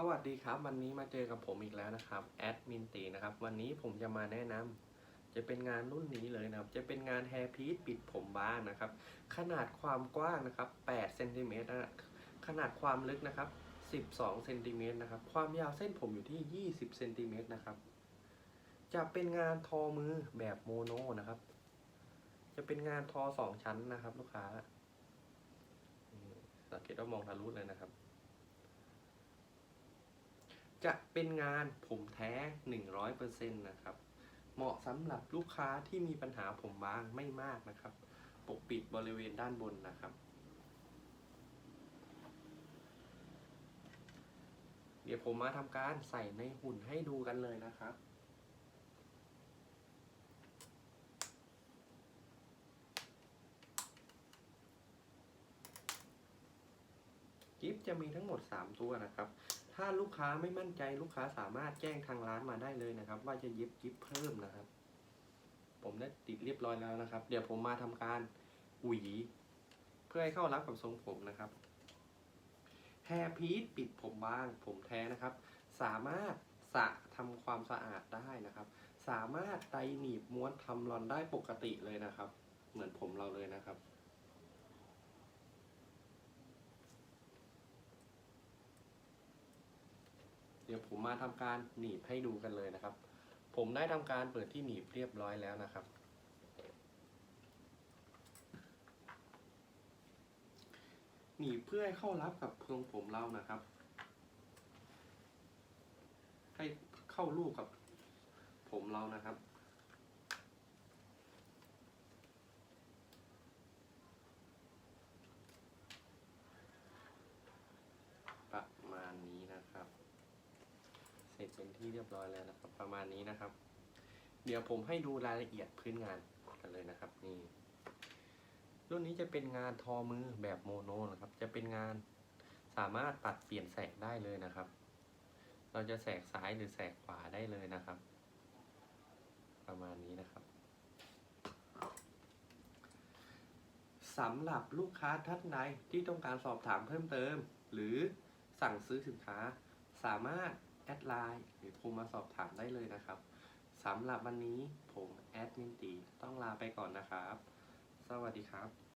สวัสดีครับ วันนี้มาเจอกับผมอีกแล้วนะครับแอดมินตีนะครับ วันนี้ผมจะมาแนะนำจะเป็นงานรุ่นนี้เลยนะครับ จะเป็นงานแฮร์พี e ปิดผมบ้างนะครับ ขนาดความกว้างนะครับ8เซนติเมตรนะขนาดความลึกนะครับ 12เซนติเมตรนะครับ ความยาวเส้นผมอยู่ที่ 20เซนติเมตรนะครับ จะเป็นงานทอมือแบบโมโนนะครับ จะเป็นงานทอสองชั้นนะครับ ลูกค้าสังเกตว่ามองทะลุเลยนะครับ จะเป็นงานผมแท้ 100%นะครับ เหมาะสำหรับลูกค้าที่มีปัญหาผมบางไม่มากนะครับ ปกปิดบริเวณด้านบนนะครับ เดี๋ยวผมมาทำการใส่ในหุ่นให้ดูกันเลยนะครับกิฟจะมีทั้งหมด 3 ตัวนะครับ ถ้าลูกค้าไม่มั่นใจลูกค้าสามารถแจ้งทางร้านมาได้เลยนะครับ ว่าจะเย็บกิฟเพิ่มนะครับ ผมได้ติดเรียบร้อยแล้วนะครับ เดี๋ยวผมมาทำการหวี เพื่อให้เข้ารับกับทรงผมนะครับแฮร์พีทปิดผมบางผมแท้นะครับ สามารถสระทำความสะอาดได้นะครับ สามารถไดหนีบม้วนทำรอนได้ปกติเลยนะครับ เหมือนผมเราเลยนะครับ เดี๋ยว ผมมาทำการหนีบให้ดูกันเลยนะครับ ผมได้ทำการเปิดที่หนีบเรียบร้อยแล้วนะครับ หนีบเพื่อให้เข้ารับกับทรงผมเรานะครับ ให้เข้ารูปกับผมเรานะครับ ประมาณนี้นะครับ เป็นที่เรียบร้อยแล้วนะครับ ประมาณนี้นะครับ เดี๋ยวผมให้ดูรายละเอียดพื้นงานกันเลยนะครับนี่รุ่นนี้จะเป็นงานทอมือแบบโมโนนะครับ จะเป็นงานสามารถตัดเปลี่ยนแสกได้เลยนะครับ เราจะแสกซ้ายหรือแสกขวาได้เลยนะครับ ประมาณนี้นะครับสำหรับลูกค้าท่านใดที่ต้องการสอบถามเพิ่มเติม หรือสั่งซื้อสินค้าสามารถ แอดไลน์หรือโทรมาสอบถามได้เลยนะครับสำหรับวันนี้ผมแอดมินตีต้องลาไปก่อนนะครับ สวัสดีครับ